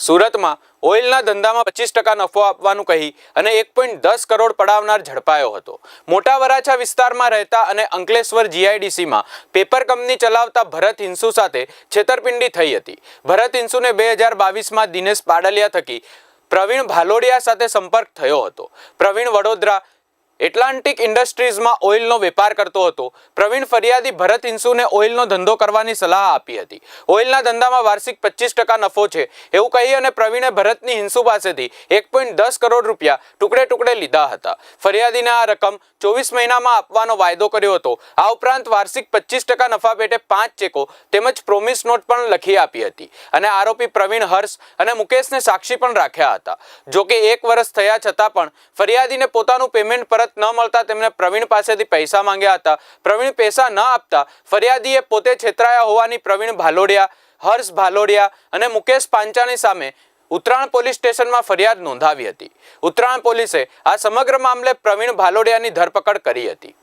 સુરતમાં ઓઇલના ધંધામાં પચીસ ટકા નફો આપવાનું કહી અને એક પોઈન્ટ દસ કરોડ પડાવનાર ઝડપાયો હતો. મોટા વરાછા વિસ્તારમાં રહેતા અને અંકલેશ્વર જીઆઈડીસીમાં પેપર કંપની ચલાવતા ભરત હિંસુ સાથે છેતરપિંડી થઈ હતી. ભરત હિંસુને બે હજાર બાવીસમાં દિનેશ પાડલિયા થકી પ્રવીણ ભાલોડિયા સાથે સંપર્ક થયો હતો. પ્રવીણ વડોદરા એટલાન્ટિક ઇન્ડસ્ટ્રીઝમાં ઓઇલનો વેપાર કરતો હતો. પ્રવીણ ફરિયાદી ભરત ઇન્સુને ઓઇલનો ધંધો કરવાની સલાહ આપી હતી. ઓઇલના ધંધામાં વાર્ષિક પચીસ ટકા નફો છે. એવું કહી અને પ્રવીણે ભરતની હિંસુ પાસેથી એક પોઈન્ટ દસ કરોડ રૂપિયા ટુકડે ટુકડે લીધા હતા. ફરિયાદીને આ રકમ ચોવીસ મહિનામાં આપવાનો વાયદો કર્યો હતો. આ ઉપરાંત વાર્ષિક પચીસ ટકા નફા પેટે પાંચ ચેકો તેમજ પ્રોમિસ નોટ પણ લખી આપી હતી. અને આરોપી પ્રવીણ હર્ષ અને મુકેશને સાક્ષી પણ રાખ્યા હતા. જોકે એક વર્ષ થયા છતાં પણ ફરિયાદીને પોતાનું પેમેન્ટ પરત ન મળતા તેમણે પ્રવીણ પાસેથી પૈસા માંગ્યા હતા. પ્રવીણ પૈસા ન આપતા ફરિયાદીએ પોતે છેતરાયા હોવાની પ્રવીણ ભાલોડિયા, હર્ષ ભાલોડિયા અને મુકેશ પાંચાણી સામે ઉત્તરાયણ પોલીસ સ્ટેશનમાં ફરિયાદ નોંધાવી હતી. ઉત્તરાયણ પોલીસે આ સમગ્ર મામલે પ્રવીણ ભાલોડિયાની ધરપકડ કરી હતી.